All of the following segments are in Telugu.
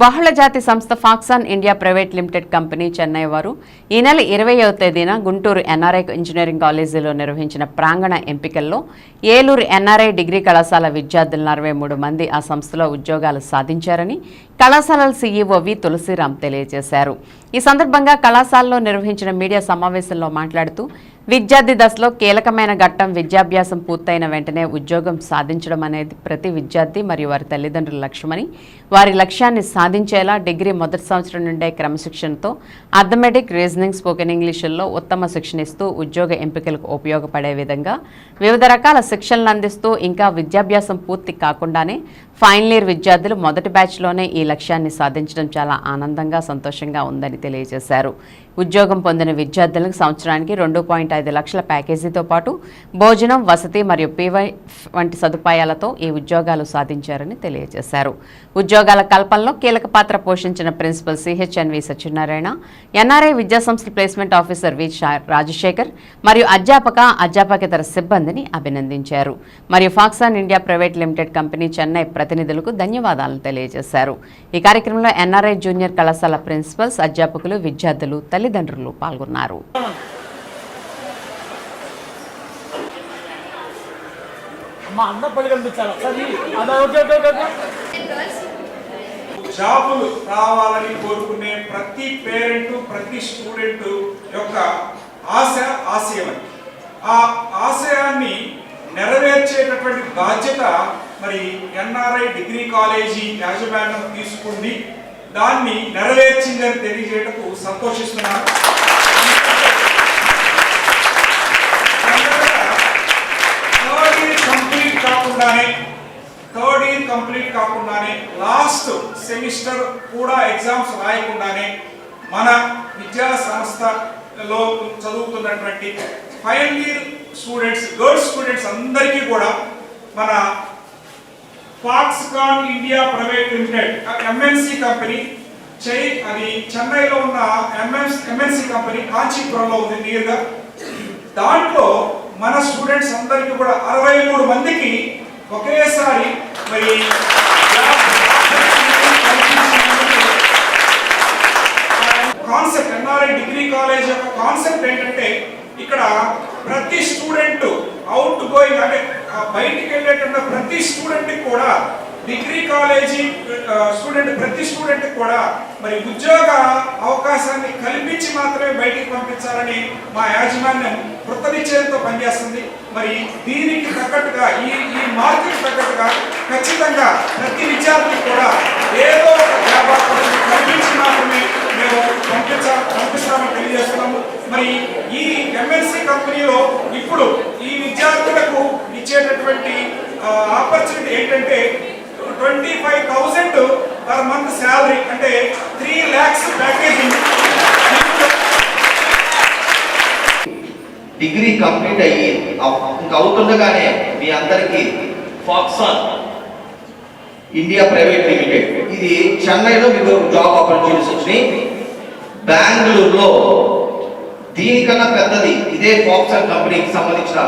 బహుళజాతి సంస్థ Foxconn India private limited company Chennai వారు ఈ నెల ఇరవైవ తేదీన గుంటూరు ఎన్ఆర్ఐ ఇంజనీరింగ్ కాలేజీలో నిర్వహించిన ప్రాంగణ ఎంపికల్లో ఏలూరు ఎన్ఆర్ఐ డిగ్రీ కళాశాల విద్యార్థులు అరవై మూడు మంది ఆ సంస్థలో ఉద్యోగాలు సాధించారని కళాశాలల సీఈఓ వి. తులసిరామ్ తెలియజేశారు. ఈ సందర్భంగా కళాశాలలో నిర్వహించిన మీడియా సమావేశంలో మాట్లాడుతూ విద్యార్థి దశలో కీలకమైన ఘట్టం విద్యాభ్యాసం పూర్తయిన వెంటనే ఉద్యోగం సాధించడం అనేది ప్రతి విద్యార్థి మరియు వారి తల్లిదండ్రుల లక్ష్యమని వారి లక్ష్యాన్ని సాధించేలా డిగ్రీ మొదటి సంవత్సరం నుండే క్రమశిక్షణతో అథమెటిక్ రీజనింగ్ స్పోకెన్ ఇంగ్లీషుల్లో ఉత్తమ శిక్షణ ఇస్తూ ఉద్యోగ ఎంపికలకు ఉపయోగపడే విధంగా వివిధ రకాల శిక్షణలు అందిస్తూ ఇంకా విద్యాభ్యాసం పూర్తి కాకుండానే ఫైనల్ ఇయర్ విద్యార్థులు మొదటి బ్యాచ్లోనే ఈ లక్ష్యాన్ని సాధించడం చాలా ఆనందంగా సంతోషంగా ఉందని తెలియజేశారు. ఉద్యోగం పొందిన విద్యార్థులకు సంవత్సరానికి రెండు పాయింట్ ఐదు లక్షల ప్యాకేజీతో పాటు భోజనం వసతి మరియు పీవై వంటి సదుపాయాలతో ఈ ఉద్యోగాలు సాధించారని తెలియజేశారు. ఉద్యోగాల కల్పనలో కీలక పాత్ర పోషించిన principal C H N V Satyanarayana NRI విద్యాసంస్థ ప్లేస్మెంట్ ఆఫీసర్ వి రాజశేఖర్ మరియు అధ్యాపక అధ్యాపకేతర సిబ్బందిని అభినందించారు. మరియు Foxconn India private limited company Chennai ప్రతినిధులకు ధన్యవాదాలను తెలియజేశారు. ఈ కార్యక్రమంలో ఎన్ఆర్ఐ జూనియర్ కళాశాల ప్రిన్సిపల్స్ అధ్యాపకులు విద్యార్థులు తల్లి తల్లిదండ్రులు పాల్గొన్నారు. అమ్మ అన్న పడి కనిపించాలి ఒకసారి అదే ఓకే ఓకే ఓకే జాబులు రావాలని కోరుకునే ప్రతి పేరెంట్ ప్రతి స్టూడెంట్ యొక్క ఆశ ఆశయం. ఆ ఆశయాన్ని నెరవేర్చేటటువంటి బాధ్యత మరి ఎన్ఆర్ఐ డిగ్రీ కాలేజీ యాజమాన్యం తీసుకుంది. దాన్ని నెరవేర్చిందని తెలియజేయటకు సంతోషిస్తున్నాను. థర్డ్ ఇయర్ కంప్లీట్ కాకుండానే థర్డ్ ఇయర్ కంప్లీట్ కాకుండానే లాస్ట్ సెమిస్టర్ కూడా ఎగ్జామ్స్ రాయకుండానే మన విద్యా సంస్థలో చదువుతున్నటువంటి final year students girls students అందరికీ కూడా మన Foxconn India private limited MNC company చై అది చెన్నైలో ఉన్న ఎంఎస్ ఎంఎన్సి కంపెనీ కాంచీపురంలో ఉంది నియర్గా దాంట్లో మన స్టూడెంట్స్ అందరికీ కూడా అరవై మూడు మందికి ఒకేసారి మరి కాన్సెప్ట్ ఎన్ఆర్ఐ డిగ్రీ కాలేజ్ యొక్క కాన్సెప్ట్ ఏంటంటే ఇక్కడ ప్రతి స్టూడెంట్ అవుట్ గోయింగ్ అంటే బయటికి వెళ్ళేటువంటి ప్రతి స్టూడెంట్ కూడా డిగ్రీ కాలేజీ స్టూడెంట్ ప్రతి స్టూడెంట్ కూడా మరి ఉద్యోగ అవకాశాన్ని కల్పించి మాత్రమే బయటికి పంపించాలని మా యాజమాన్యం కృతనిశ్చయంతో పనిచేస్తుంది. మరి దీనికి తగ్గట్టుగా ఈ ఈ మార్కెట్ తగ్గట్టుగా ఖచ్చితంగా ప్రతి విద్యార్థి కూడా ఏదో ఒక కల్పించి మాత్రమే మేము పంపించా పంపిస్తామని తెలియజేస్తున్నాము. మరి ఈ ఎంఎన్సి కంపెనీలో ఇప్పుడు ఈ విద్యార్థులకు ఇచ్చేటటువంటి ఆపర్చునిటీ ఏంటంటే twenty five thousand per month salary అంటే three lakhs packaging degree complete అయ్యి ఇంకా అవుతుండగానే మీ అందరికీ ఫాక్సాన్ ఇండియా ప్రైవేట్ లిమిటెడ్ ఇది చెన్నైలో మీకు జాబ్ ఆపర్చునిటీస్ వచ్చినాయి. బెంగళూరులో దీనికన్నా పెద్దది ఇదే ఫాక్సాన్ కంపెనీకి సంబంధించిన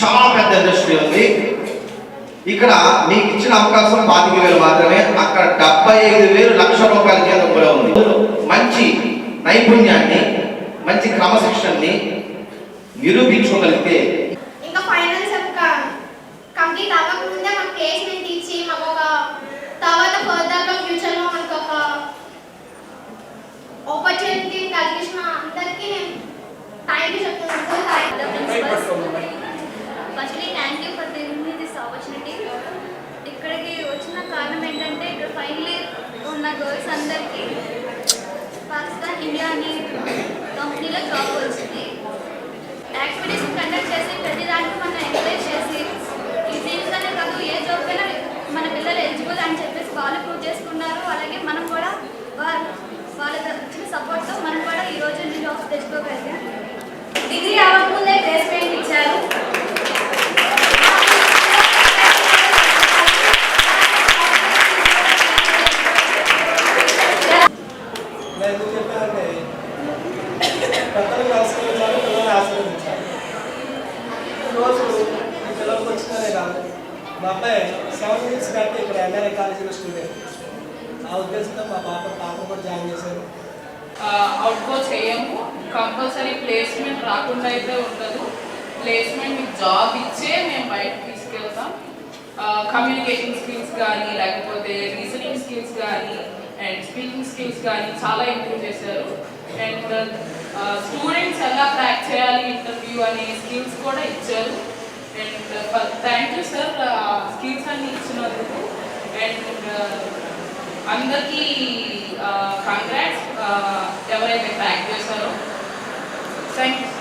చాలా పెద్ద ఇండస్ట్రీ ఉంది. ఇక్కడ మీకు ఇచ్చిన అవకాశం పాతిక వేలు మాత్రమే. అక్కడ డెబ్బై ఐదు వేలు లక్ష రూపాయల జీతం కూడా ఉంది. మంచి నైపుణ్యాన్ని మంచి క్రమశిక్షణని నిరూపించుకోగలిగితే ఇంకా ఫైనల్ సెమ్ కంప్లీట్ అవ్వకముందే మాకు ప్లేస్మెంట్ ఇచ్చి మాకు ఒక తర్వాత ఫర్దర్గా ఫ్యూచర్లో మనకు ఒక ఆపర్చునిటీ కలిగించిన అందరికీ నేను థ్యాంక్ యూ చెప్తున్నాను. Firstly thank you for giving me this opportunity ఇక్కడికి వచ్చిన కారణం ఏంటంటే ఇక్కడ ఫైనలీ ఉన్న గర్ల్స్ అందరికీ పాకిస్తాన్ ఇండియా అనే కంపెనీలో జాబ్ వచ్చింది. యాక్టివిటీస్ కండక్ట్ చేసి ప్రతి అబ్బాయి రాదు మా అబ్బాయి సెవెన్ ఇయర్స్ కాబట్టి ఇక్కడ ఎన్ఆర్ఐ కాలేజీలో స్టూడెంట్ ఆ ఉద్దేశంతో మా పాప పాప కూడా జాయిన్ చేశారు. అవుట్గో చేయము. కంపల్సరీ ప్లేస్మెంట్ రాకుండా అయితే ఉండదు. ప్లేస్మెంట్ మీకు జాబ్ ఇచ్చే మేము బయట తీసుకెళ్తాం. కమ్యూనికేషన్ స్కిల్స్ కానీ లేకపోతే రీజనింగ్ స్కిల్స్ కానీ అండ్ స్పీకింగ్ స్కిల్స్ కానీ చాలా ఇంప్రూవ్ చేశారు. అండ్ స్టూడెంట్స్ ఎలా ట్రాక్ చేయాలి ఇంటర్వ్యూ అనే స్కిల్స్ కూడా ఇచ్చారు. And thank you sir skills అన్ని ఇచ్చినందుకు. అండ్ uh, అందరికీ uh, కాంగ్రాట్స్ uh, ఎవరైతే ప్యాక్ చేశారో. Thank you